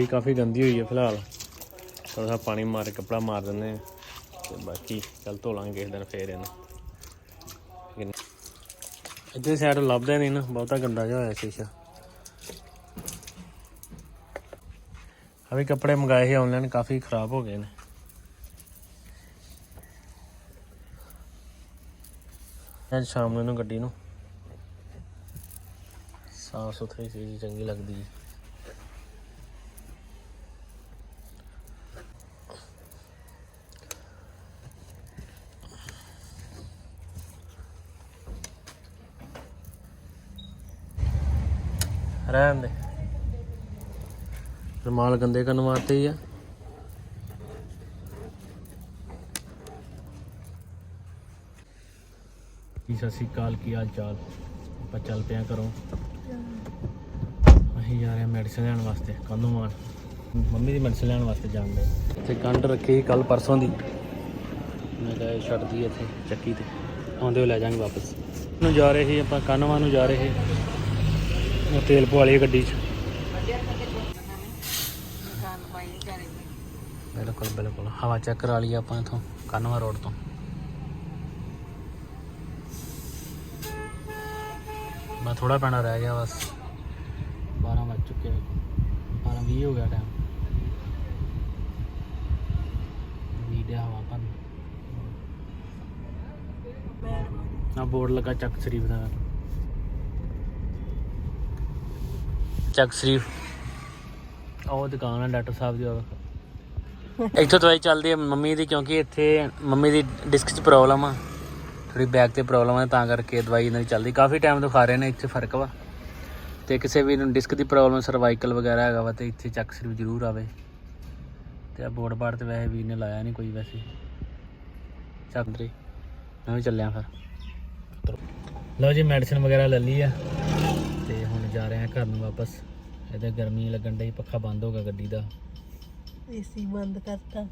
ਵੀ ਕਾਫੀ ਗੰਦੀ ਹੋਈ ਹੈ ਫਿਲਹਾਲ। ਥੋੜਾ ਜਿਹਾ ਪਾਣੀ ਮਾਰ ਕੇ ਕੱਪੜਾ ਮਾਰ ਦਿੰਦੇ ਆ ਤੇ ਬਾਕੀ ਚੱਲ ਧੋ ਲਾਂਗੇ ਕਿਸੇ ਦਿਨ ਫੇਰ ਇਹਨੂੰ। ਲੇਕਿਨ ਸਾਈਡ ਲੱਭਦਾ ਨਹੀਂ ਨਾ, ਬਹੁਤਾ ਗੰਦਾ ਜਿਹਾ ਹੋਇਆ ਸ਼ੀਸ਼ਾ। ਆ ਕੱਪੜੇ ਮੰਗਾਏ ਸੀ ਆਨਲਾਈਨ ਕਾਫੀ ਖਰਾਬ ਹੋ ਗਏ ਨੇ। ਅੱਜ ਸ਼ਾਮ ਨੂੰ ਗੱਡੀ ਨੂੰ। ਸਾਫ਼ ਸੁਥਰੀ ਚੀਜ਼ ਚੰਗੀ ਲੱਗਦੀ ਹੈ। ਰਹਿਣ ਦੇ। ਰਮਾਲ ਗੰਦੇ ਕਰਨ ਵਾਸਤੇ ਹੀ ਆ। ਜੀ ਸਤਿ ਸ਼੍ਰੀ ਅਕਾਲ ਕੀ ਹਾਲ ਚਾਲ? ਆਪਾਂ ਚੱਲ ਪਿਆ ਕਰੋ ਅਸੀਂ ਜਾ ਰਹੇ ਹਾਂ ਮੈਡੀਸਨ ਲੈਣ ਵਾਸਤੇ ਕੰਦੋਮਾਨ ਮੰਮੀ ਦੀ ਮੈਡੀਸਨ ਲੈਣ ਵਾਸਤੇ ਜਾਂਦੇ ਇੱਥੇ ਕੰਡ ਰੱਖੀ ਕੱਲ ਪਰਸੋਂ ਦੀ। ਮੈਂ ਕਿਹਾ ਇਹ ਛੱਡਦੀ ਇੱਥੇ ਚੱਕੀ ਤੇ। ਆਉਂਦੇ ਹੋ ਲੈ ਜਾਾਂਗੇ ਵਾਪਸ। ਨੂੰ ਜਾ ਰਹੇ ਸੀ ਆਪਾਂ ਕਾਨਵਾ ਨੂੰ ਜਾ ਰਹੇ ਸੀ। ਉਹ ਤੇਲ ਪਵਾ ਲਈ ਗੱਡੀ 'ਚ। ਬਿਲਕੁਲ ਬਿਲਕੁਲ। ਹਵਾ ਚੈੱਕ ਕਰਾ ਲਈ ਆਪਾਂ ਇਥੋਂ, ਕਾਨਵਾ ਰੋਡ ਤੋਂ। ਮੈਂ ਥੋੜਾ ਪੈਣਾ ਰਹਿ ਗਿਆ ਬਸ। 12 ਵੱਜ ਚੁੱਕੇ 12 20 ਹੋ ਗਿਆ ਟਾਈਮ ਵੀਡੀਓ ਹਵਾ ਪਰ ਆ ਬੋਰਡ ਲੱਗਾ ਚੱਕ ਸ਼ਰੀਫ ਦਾ। ਚੱਕ ਸ਼ਰੀਫ। ਉਹ ਦੁਕਾਨ ਆ ਡਾਕਟਰ ਸਾਹਿਬ ਦੀ ਉਹ। ਇੱਥੋਂ ਦਵਾਈ ਚੱਲਦੀ ਹੈ ਮੰਮੀ ਦੀ ਕਿਉਂਕਿ ਇੱਥੇ ਮੰਮੀ ਦੀ ਡਿਸਕ 'ਚ ਪ੍ਰੋਬਲਮ ਆ। ਥੋੜੀ ਬੈਕ ਤੇ ਪ੍ਰੋਬਲਮ ਆ, ਤਾਂ ਕਰਕੇ ਦਵਾਈ ਇਹਨਾਂ ਦੀ ਚੱਲਦੀ। ਕਾਫੀ ਟਾਈਮ ਤੋਂ ਖਾ ਰਹੇ ਨੇ, ਇੱਥੇ ਫ਼ਰਕ ਵਾ। ਤੇ ਕਿਸੇ ਵੀ ਨੂੰ ਡਿਸਕ ਦੀ ਪ੍ਰੋਬਲਮ ਸਰਵਾਈਕਲ ਵਗੈਰਾ ਹੈਗਾ ਵਾ, ਤੇ ਇੱਥੇ ਚੱਕ ਸਿਰਫ ਜ਼ਰੂਰ ਆਵੇ। ਤੇ ਆ ਬੋਰਡ ਬਾੜ ਤੇ ਵੈਸੇ ਵੀਰ ਨੇ ਲਾਇਆ ਨਹੀਂ ਕੋਈ ਵੈਸੇ। ਚੱਕਦੇ ਮੈਂ ਵੀ ਚੱਲਿਆ ਫਿਰ। ਲਓ ਜੀ ਮੈਡੀਸਿਨ ਵਗੈਰਾ ਲੈ ਲਈ ਆ। ਜਾ ਰਹੇ ਹਾਂ ਘਰ ਨੂੰ ਵਾਪਸ। ਇਹਦੇ ਗਰਮੀ ਲੱਗਣ ਡਈ ਪੱਖਾ ਬੰਦ ਹੋ ਗਿਆ ਗੱਡੀ ਦਾ। ਏਸੀ ਬੰਦ ਕਰਤਾ।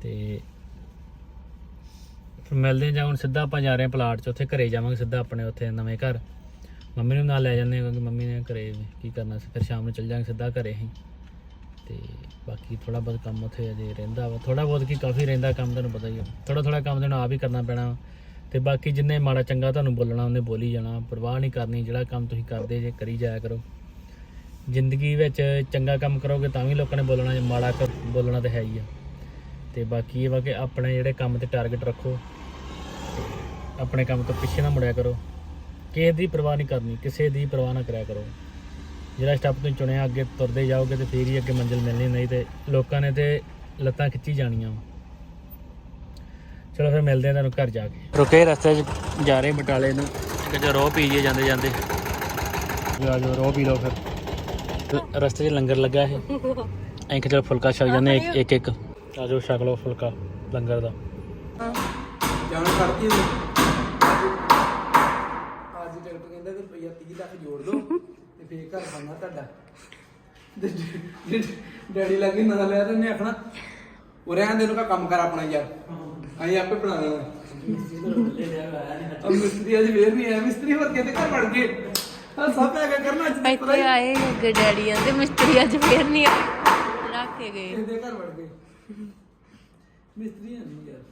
ਤੇ ਫਿਰ ਮਿਲਦੇ ਜਾਂ ਹੁਣ ਸਿੱਧਾ ਆਪਾਂ ਜਾ ਰਹੇ ਹਾਂ ਪਲਾਟ 'ਚ ਉੱਥੇ ਘਰੇ ਜਾਵਾਂਗੇ ਸਿੱਧਾ ਆਪਣੇ ਉੱਥੇ ਨਵੇਂ ਘਰ। ਮੰਮੀ ਨੂੰ ਨਾਲ ਲੈ ਜਾਂਦੇ ਕਿਉਂਕਿ ਮੰਮੀ ਨੇ ਘਰੇ ਕੀ ਕਰਨਾ ਸੀ ਫਿਰ ਸ਼ਾਮ ਨੂੰ ਚੱਲ ਜਾਾਂਗੇ ਸਿੱਧਾ ਘਰੇ ਹੀ। ਤੇ ਬਾਕੀ ਥੋੜਾ ਬਹੁਤ ਕੰਮ ਉੱਥੇ ਅਜੇ ਰਹਿੰਦਾ ਵਾ। ਥੋੜਾ ਬਹੁਤ ਕੀ ਕਾਫੀ ਰਹਿੰਦਾ ਕੰਮ ਤੁਹਾਨੂੰ ਪਤਾ ਹੀ ਆ। ਥੋੜਾ ਥੋੜਾ ਕੰਮ ਤੁਹਾਨੂੰ ਆਪ ਹੀ ਕਰਨਾ ਪੈਣਾ ਵਾ। ਤੇ ਬਾਕੀ ਜਿੰਨੇ ਮਾੜਾ ਚੰਗਾ ਤੁਹਾਨੂੰ ਬੋਲਣਾ, ਉਹਨੇ ਬੋਲੀ ਜਾਣਾ। ਪਰਵਾਹ ਨਹੀਂ ਕਰਨੀ, ਜਿਹੜਾ ਕੰਮ ਤੁਸੀਂ ਕਰਦੇ ਜੇ, ਕਰੀ ਜਾਇਆ ਕਰੋ। ਜ਼ਿੰਦਗੀ ਵਿੱਚ ਚੰਗਾ ਕੰਮ ਕਰੋਗੇ ਤਾਂ ਵੀ ਲੋਕਾਂ ਨੇ ਬੋਲਣਾ, ਜੇ ਮਾੜਾ ਬੋਲਣਾ ਤਾਂ ਹੈ ਹੀ ਆ। ਤੇ ਬਾਕੀ ਇਹ ਵਾ ਕਿ ਆਪਣੇ ਜਿਹੜੇ ਕੰਮ ਤੇ ਟਾਰਗੇਟ ਰੱਖੋ, ਆਪਣੇ ਕੰਮ ਤੋਂ ਪਿੱਛੇ ਨਾ ਮੁੜਿਆ ਕਰੋ। ਕਿਸੇ ਦੀ ਪਰਵਾਹ ਨਹੀਂ ਕਰਨੀ, ਕਿਸੇ ਦੀ ਪਰਵਾਹ ਨਾ ਕਰਿਆ ਕਰੋ। ਜਿਹੜਾ ਸਟੈਪ ਤੁਸੀਂ ਚੁਣਿਆ, ਅੱਗੇ ਤੁਰਦੇ ਜਾਓਗੇ ਤੇ ਫੇਰ ਹੀ ਅੱਗੇ ਮੰਜ਼ਿਲ ਮਿਲਣੀ, ਨਹੀਂ ਤੇ ਲੋਕਾਂ ਨੇ ਤੇ ਲੱਤਾਂ ਖਿੱਚੀ ਜਾਣੀਆਂ। ਵਾਂ। ਚਲੋ ਫਿਰ ਮਿਲਦੇ ਆ ਤੁਹਾਨੂੰ ਘਰ ਜਾ ਕੇ। ਰੁਕੇ ਰਸਤੇ 'ਚ ਜਾ ਰਹੇ ਬਟਾਲੇ ਨੂੰ। ਕਿ ਜੋ ਰੋਹ ਪੀ ਜੇ ਜਾਂਦੇ ਜਾਂਦੇ। ਆ ਜੋ ਰੋਹ ਪੀ ਲਓ ਫਿਰ। ਰਸਤੇ 'ਚ ਲੰਗਰ ਲੱਗਾ ਹੈ ਐਂ ਕਿ ਚਲ ਫੁਲਕਾ ਛਕ ਜਾਂਦੇ ਇੱਕ ਇੱਕ ਇੱਕ। ਆ ਜਾਓ ਛਕ ਲਓ ਫੁਲਕਾ ਲੰਗਰ ਦਾ। ਜਾਣ ਕਰਤੀ ਸੀ ਅੱਜ ਡਾਕਟਰ ਕਹਿੰਦਾ ਕਿ ਰੁਪਈਆ 30 ਲੱਖ ਜੋੜ ਦੋ ਤੇ ਫੇਰ ਘਰ ਬਣਨਾ ਤੁਹਾਡਾ। ਤੇ ਡ- ਡ- ਡੈਡੀ ਲੱਗੇ ਨਾ ਲਿਆ ਤੇ ਉਹਨੇ ਆਖਣਾ ਉਹ ਰਹਿਣ ਦੇ ਨੂੰ ਕਾ ਕੰਮ ਕਰ ਆਪਣਾ ਯਾਰ। ਅਸੀਂ ਆਪੇ ਬਣਾ ਲੈਣਾ। ਅਬ ਮਿਸਤਰੀ ਅੱਜ ਫੇਰ ਨਹੀਂ ਆਇਆ ਮਿਸਤਰੀ ਹੋਰ ਕਿਤੇ ਘਰ ਵੜ ਗਏ। ਆ ਸਭ ਹੈਗਾ ਕਰਨਾ ਅੱਜ ਤੱਕ ਪਤਾ ਇੱਥੇ ਆਏ ਅੱਗੇ ਡੈਡੀ ਆਂਦੇ ਮਿਸਤਰੀ ਅੱਜ ਫੇਰ ਨਹੀਂ ਆ ਰੱਖ ਕੇ ਗਏ। ਇਹਦੇ ਘਰ ਵੜ ਗਏ। ਮਿਸਤਰੀ ਨਹੀਂ ਯਾਰ।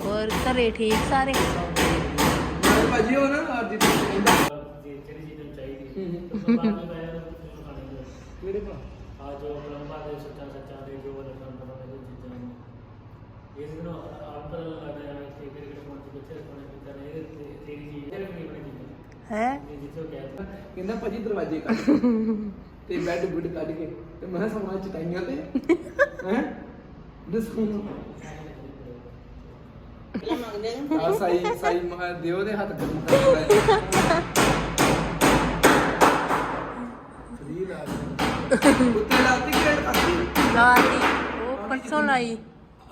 ਹੋਰ ਘਰੇ ਠੀਕ ਸਾਰੇ? ਨਾਲੇ ਭਾਜੀ ਉਹ ਨਾ ਅੱਜ ਕਹਿੰਦਾ। ਕਿਹੜੇ ਭਾ ਆ ਜੋ ਪਰੰਪਰਾ ਦੇ ਸੱਚਾ ਸੱਚਾ ਦੇ ਜੋ ਲੱਗਣ ਪਤਾ ਨਹੀਂ ਚੀਜ਼ਾਂ ਨੇ ਹੈ ਇਹ ਜਿੱਥੋਂ ਕਹਿ ਕਹਿੰਦਾ ਭਾਜੀ ਦਰਵਾਜ਼ੇ ਕੱਢ ਤੇ ਬੈੱਡ ਬੁੱਡ ਕੱਢ ਕੇ ਤੇ ਮੈਂ ਸਮਾਂ ਚਟਾਈਆਂ ਤੇ ਹੈ ਦੱਸੋ ਆ ਸਾਈ ਸਾਈ ਮਹਾ ਦਿਓ ਦੇ ਹੱਥ ਕਰ ਫਰੀ ਲਾ ਉੱਤੇ ਲਾਤੀ ਗੇੜ ਕੱਤੀ ਲਾਲੀ ਉਹ ਪਰਸੋਂ ਲਾਈ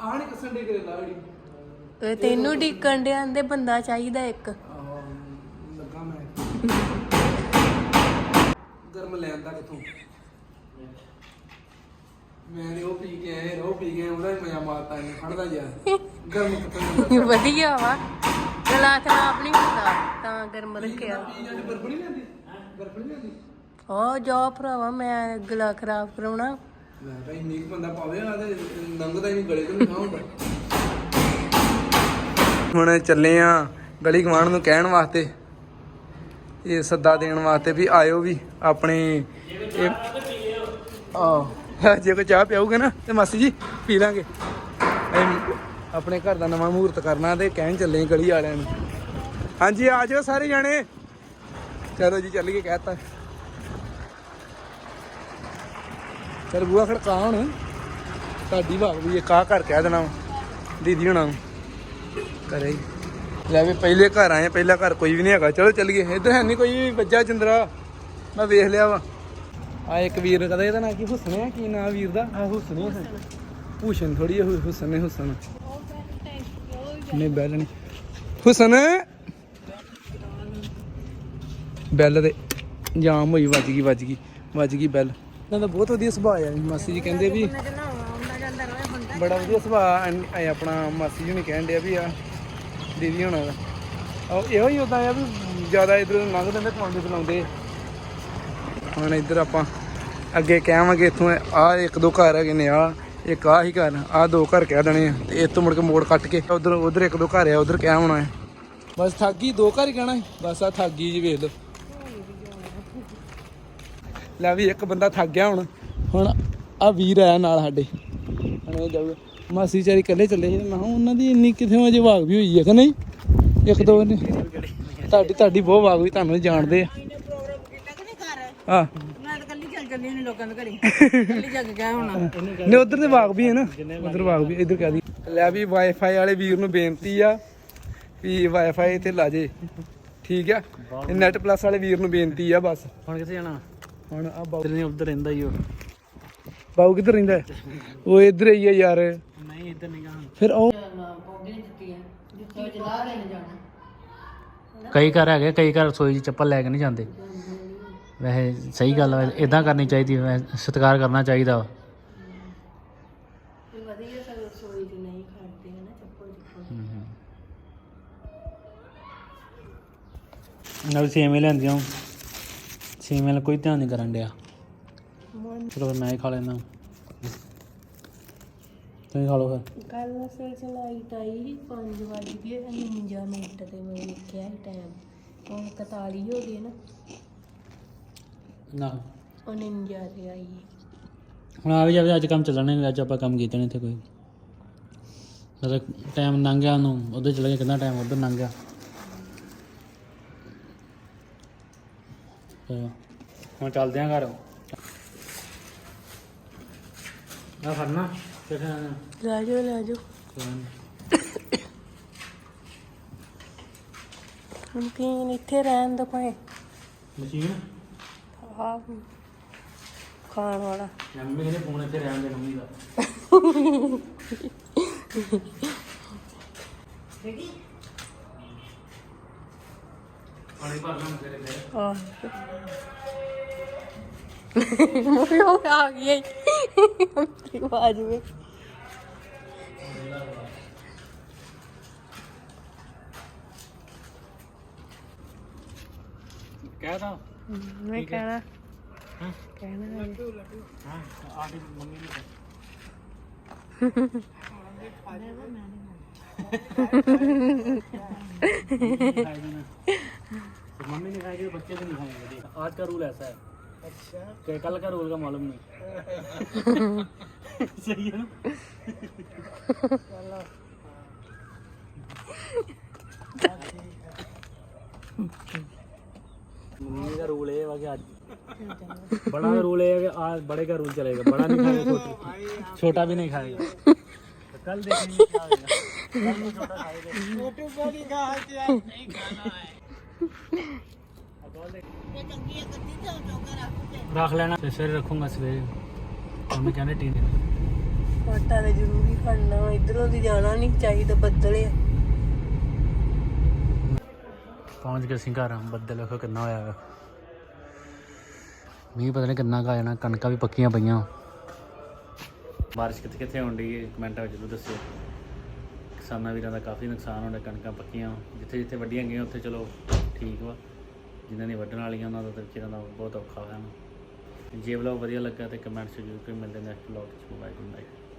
ਆਹ ਨੀ ਕਸਣ ਦੇ ਕਰੇ ਲਾੜੀ? ਤੇ ਤੈਨੂੰ ਢੀਕਣ ਦੇ ਆਂਦੇ ਬੰਦਾ ਚਾਹੀਦਾ ਇੱਕ। ਆਹ, ਲੱਗਾ ਮੈਂ। ਗਰਮ ਲੈਂਦਾ ਕਿਥੋਂ? ਮੈਂ ਨੇ ਉਹ ਪੀ ਕੇ ਆਏ ਉਹ ਪੀ ਕੇ ਆਏ, ਉਹਦਾ ਮਜ਼ਾ ਮਾਰਤਾ ਇਹਨੇ ਫੜਦਾ ਜਾ ਗਰਮ ਕਿਥੋਂ ਵਧੀਆ ਵਾ। ਗਲਾ ਖਰਾਬ ਨਹੀਂ ਹੁੰਦਾ ਤਾਂ ਗਰਮ ਰੱਖਿਆ। ਪੀ ਲੈਂਦੀ ਲੈਂਦੀ ਜਾ ਭਰਾਵਾ ਮੈਂ ਗਲਾ ਖਰਾਬ ਕਰਾਉਣਾ। ਮੈਂ ਤਾਂ ਇੰਨੀ ਕੁ ਬੰਦਾ ਪਾਵੇ ਆ ਤੇ ਨੰਗਦਾ ਹੀ ਨਹੀਂ, ਗਲੇ ਤੋਂ ਨਾ ਹੁੰਦਾ। ਹੁਣ ਚੱਲੇ ਆ ਗਲੀ ਗਵਾਂਢ ਨੂੰ ਕਹਿਣ ਵਾਸਤੇ, ਇਹ ਸੱਦਾ ਦੇਣ ਵਾਸਤੇ ਵੀ ਆਇਓ ਵੀ ਆਪਣੇ ਆ ਜੇ ਕੋਈ ਚਾਹ ਪਿਆਉਗੇ ਨਾ ਤੇ ਮਾਸੀ ਜੀ ਪੀ ਲਾਂਗੇ। ਅਸੀਂ ਆਪਣੇ ਘਰ ਦਾ ਨਵਾਂ ਮਹੂਰਤ ਕਰਨਾ ਤੇ ਕਹਿਣ ਚੱਲੇ ਗਲੀ ਵਾਲਿਆਂ ਨੂੰ। ਹਾਂਜੀ, ਆ ਜਾਓ ਸਾਰੇ ਜਾਣੇ। ਚਲੋ ਜੀ, ਚੱਲੀਏ, ਕਹਿਤਾ। ਚਲ ਬੂਆ ਖੜਕਾ ਹੁਣ। ਤੁਹਾਡੀ ਭਾਗ ਵੀ ਇਹ ਕਾ ਘਰ ਕਹਿ ਦੇਣਾ ਵਾ। ਦੀਦੀ ਹੁਣਾਂ ਨੂੰ। ਘਰੇ ਲੈ ਵੀ ਪਹਿਲੇ ਘਰ ਆਏ ਪਹਿਲਾ ਘਰ ਕੋਈ ਵੀ ਨਹੀਂ ਹੈਗਾ। ਚਲੋ ਚੱਲੀਏ। ਇੱਧਰ ਹੈ ਨਹੀਂ ਕੋਈ ਵੀ ਵੱਜਾ ਚੰਦਰਾ। ਮੈਂ ਵੇਖ ਲਿਆ ਵਾ। ਆ ਇੱਕ ਵੀਰ ਕਹਦਾ ਇਹਦਾ ਨਾਂ ਕੀ, ਹੁਸਨ ਹੈ ਕੀ ਨਾਂ ਵੀਰ ਦਾ? ਆ ਹੁਸਨ ਹੈ ਹੁਸਨ। ਥੋੜੀ ਹੁਸਨ ਨੇ ਹੁਸਨ। ਨਹੀਂ, ਬੈਲ ਨਹੀਂ ਹੁਸਨ। ਬੈਲ ਦੇ। ਜਾਮ ਹੋਈ, ਵੱਜ ਗਈ ਵੱਜ ਗਈ। ਵੱਜ ਗਈ ਬੈਲ। ਇਹਨਾਂ ਦਾ ਬਹੁਤ ਵਧੀਆ ਸੁਭਾਅ ਆ ਮਾਸੀ ਜੀ ਕਹਿੰਦੇ ਵੀ ਬੜਾ ਵਧੀਆ ਸੁਭਾਅ ਐਨ- ਇਹ ਆਪਣਾ ਮਾਸੀ ਜੀ ਨੇ ਕਹਿਣ ਡਿਆ ਵੀ ਆ, ਦੀਦੀ ਹੋਣਾ ਦਾ। ਉਹ ਇਹੋ ਹੀ ਉਦਾਂ ਆ ਵੀ ਜ਼ਿਆਦਾ ਇਧਰ ਲੰਘ ਦਿੰਦੇ ਪਾਉਂਦੇ ਬੁਲਾਉਂਦੇ ਹੁਣ ਇੱਧਰ ਆਪਾਂ ਅੱਗੇ ਕਹਾਂਗੇ ਇੱਥੋਂ ਆ ਇੱਕ ਦੋ ਘਰ ਹੈਗੇ ਨੇ ਆ ਇੱਕ ਆ ਹੀ ਘਰ ਆ ਦੋ ਘਰ ਕਹਿ ਦੇਣੇ ਆ। ਤੇ ਇੱਥੋਂ ਮੁੜ ਕੇ ਮੋੜ ਕੱਟ ਕੇ ਉਧਰ ਉਧਰ ਇੱਕ ਦੋ ਘਰ ਆ, ਉਧਰ ਕਹਿ ਹੋਣਾ ਹੈ ਬਸ ਠਾਗੀ, ਦੋ ਘਰ ਹੀ ਕਹਿਣਾ ਹੈ ਬਸ ਆ ਠਾਗੀ ਜੀ ਵੇਖ ਲਓ। ਲੈ ਵੀ ਇੱਕ ਬੰਦਾ ਥੱਕ ਗਿਆ ਹੁਣ। ਹੁਣ ਆ ਵੀਰ ਆਇਆ ਨਾਲ ਸਾਡੇ। ਹੁਣ ਇਹ ਜਾਊਗਾ। ਮਾਸੀ ਵਿਚਾਰੀ ਇਕੱਲੇ ਚੱਲੇ ਸੀ ਮੈਂ ਕਿਹਾ ਉਹਨਾਂ ਦੀ ਇੰਨੀ ਕਿਥੇ ਅਜੇ ਵਾਗ ਵੀ ਹੋਈ ਹੈ ਕਿ ਨਹੀਂ? ਇੱਕ ਦੋ ਨੇ ਤੁਹਾਡੀ ਤੁਹਾਡੀ ਬਹੁਤ ਵਾਗ ਵੀ ਤੁਹਾਨੂੰ ਜਾਣਦੇ ਆ। ਆ ਮੈਂ ਤਾਂ ਕੱਲੀ ਚੱਲ ਚੱਲੀ ਨੇ ਲੋਕਾਂ ਦੇ ਘਰੇ ਕੱਲੀ ਜੱਗ ਗਿਆ ਹੁਣ ਨੇ ਉਧਰ ਤੇ ਵਾਗ ਵੀ ਹੈ ਨਾ। ਉਧਰ ਵਾਗ ਵੀ, ਇੱਧਰ ਕਹਿ ਲੈ ਵੀ ਵਾਈਫਾਈ ਵਾਲੇ ਵੀਰ ਨੂੰ ਬੇਨਤੀ ਆ ਵੀ ਵਾਈਫਾਈ ਤੇ ਲਾ ਜੇ। ਠੀਕ ਆ? ਨੈਟ ਪਲੱਸ ਵਾਲੇ ਵੀਰ ਨੂੰ ਬੇਨਤੀ ਆ ਬਸ। ਹੁਣ ਕਿੱਥੇ ਜਾਣਾ? ਹੁਣ ਆ ਬਾਊ ਨੇ ਉੱਧਰ ਰਹਿੰਦਾ ਹੀ ਉਹ। ਬਾਊ ਕਿੱਧਰ ਰਹਿੰਦਾ ਹੈ? ਉਹ ਇੱਧਰ ਹੀ ਆ ਯਾਰ। ਨਹੀਂ ਇੱਧਰ ਨਹੀਂ ਗਾ। ਫਿਰ ਉਹ ਕਈ ਘਰ ਹੈਗੇ ਕਈ ਘਰ ਰਸੋਈ 'ਚ ਚੱਪਲ ਲੈ ਕੇ ਨਹੀਂ ਜਾਂਦੇ। ਵੈਸੇ ਸਹੀ ਗੱਲ ਹੈ ਇਦਾਂ ਕਰਨੀ ਚਾਹੀਦੀ ਹੈ ਸਤਿਕਾਰ ਕਰਨਾ ਚਾਹੀਦਾ ਵਾ। ਵਧੀਆ ਸਰ ਰਸੋਈ ਦੀ ਨਹੀਂ ਨਾਲ ਕੋਈ ਧਿਆਨ ਨਹੀਂ ਕਰਨ ਡਿਆ। ਚਲੋ ਫਿਰ ਮੈਂ ਹੀ ਖਾ ਲੈਣਾ ਤੁਸੀਂ ਖਾ ਲਓ ਫਿਰ। ਕੱਲ ਫਿਰ ਚਲਾਈ ਤਾਈ 5 ਵਜ ਗਏ 49 ਮਿੰਟ ਤੇ ਮੈਂ ਵੇਖਿਆ ਟਾਈਮ ਹੁਣ 41 ਹੋ ਗਏ ਨਾ। ਨਾ। 49 ਤੇ ਆਈ ਹੁਣ ਆ ਵੀ ਜਾਵੇ ਅੱਜ ਕੰਮ ਚੱਲਣੇ ਨੇ ਅੱਜ ਆਪਾਂ ਕੰਮ ਕੀਤੇ ਨੇ ਇੱਥੇ ਕੋਈ। ਮਤਲਬ ਟਾਈਮ ਲੰਘ ਗਿਆ ਉਹਨੂੰ ਉਧਰ ਚਲਾ ਗਿਆ ਕਿੰਨਾ ਟਾਈਮ ਉਧਰ ਲੰਘ ਗਿਆ। ਹੁਣ ਚੱਲਦੇ ਆਂ ਘਰ। ਆ ਫੜਨਾ ਕਿੱਥੇ ਆਣਾ ਲੈ ਜਾਓ ਲੈ ਜਾਓ ਹੁਣ ਕੀ ਇੱਥੇ ਰਹਿਣ ਦਾ ਭਾਵੇਂ। ਮਸ਼ੀਨ? ਆ ਖਾਣ ਵਾਲਾ। ਮੰਮੀ ਕਹਿੰਦੇ ਫੋਨ ਇੱਥੇ ਰਹਿਣ ਦੇ ਮੰਮੀ ਦਾ। ਪਾਣੀ ਆਹ ਉਹ ਆ ਗਈ ਆਪਣੀ ਆਵਾਜ਼ ਵਿੱਚ ਕਹਿ ਤਾ ਮੈਂ ਕਹਿਣਾ ਹਾਂ ਕਹਿਣਾ ਹਾਂ ਆਡੀ ਮੰਮੀ ਨੂੰ तो मम्मी ने खाएगी तो बच्चे भी नहीं खाएँगे आज का रूल ऐसा है। अच्छा। कल का रूल का मालूम नहीं। सही है ना? मम्मी का रूल है कि आज बड़ा का रूल है कि आज बड़े का रूल चलेगा। बड़ा नहीं खाएगा छोटा। छोटा भी नहीं खाएगा। तो कल देखेंगे क्या होगा? कल में छोटा खाएगा। ਰੱਖ ਲੈਣਾ ਤੇ ਸਵੇਰੇ ਰੱਖੂੰਗਾ ਸਵੇਰੇ। ਮੰਮੀ ਕਹਿੰਦੇ ਟੀ ਦੇ ਆਟਾ ਤੇ ਜ਼ਰੂਰੀ ਖੜਨਾ ਇਧਰੋਂ ਦੀ ਜਾਣਾ ਨਹੀਂ ਚਾਹੀਦਾ ਬੱਦਲ ਆ ਪਹੁੰਚ ਗਏ ਅਸੀਂ ਘਰ ਬੱਦਲ ਵੇਖੋ ਕਿੰਨਾ ਹੋਇਆ ਵਾ। ਮੀਂਹ ਪਤਾ ਨਹੀਂ ਕਿੰਨਾ ਕਾ ਜਾਣਾ ਕਣਕਾਂ ਵੀ ਪੱਕੀਆਂ ਪਈਆਂ। ਬਾਰਿਸ਼ ਕਿੱਥੇ ਕਿੱਥੇ ਹੋਣ ਡਈ ਹੈ ਕਮੈਂਟਾਂ ਵਿੱਚ ਜ਼ਰੂਰ ਦੱਸਿਓ। ਕਿਸਾਨਾਂ ਵੀਰਾਂ ਦਾ ਕਾਫੀ ਨੁਕਸਾਨ ਹੋਣਾ ਕਣਕਾਂ ਪੱਕੀਆਂ। ਜਿੱਥੇ ਜਿੱਥੇ ਵੱਡੀਆਂ ਗਈਆਂ ਉੱਥੇ ਚਲੋ ਠੀਕ ਵਾ। ਜਿਨ੍ਹਾਂ ਨੇ ਵੱਢਣ ਵਾਲੀਆਂ ਉਹਨਾਂ ਦਾ ਤਾਂ ਵਿਚਾਰਿਆਂ ਦਾ ਬਹੁਤ ਔਖਾ ਹੋਇਆ ਨਾ। ਜੇ ਵਲੌਗ ਵਧੀਆ ਲੱਗਾ ਤੇ ਕਮੈਂਟਸ ਜ਼ਰੂਰ ਕਰੀ ਮਿਲਦੇ ਨੈਕਸਟ ਵਲੌਗ ਚ। Bye good night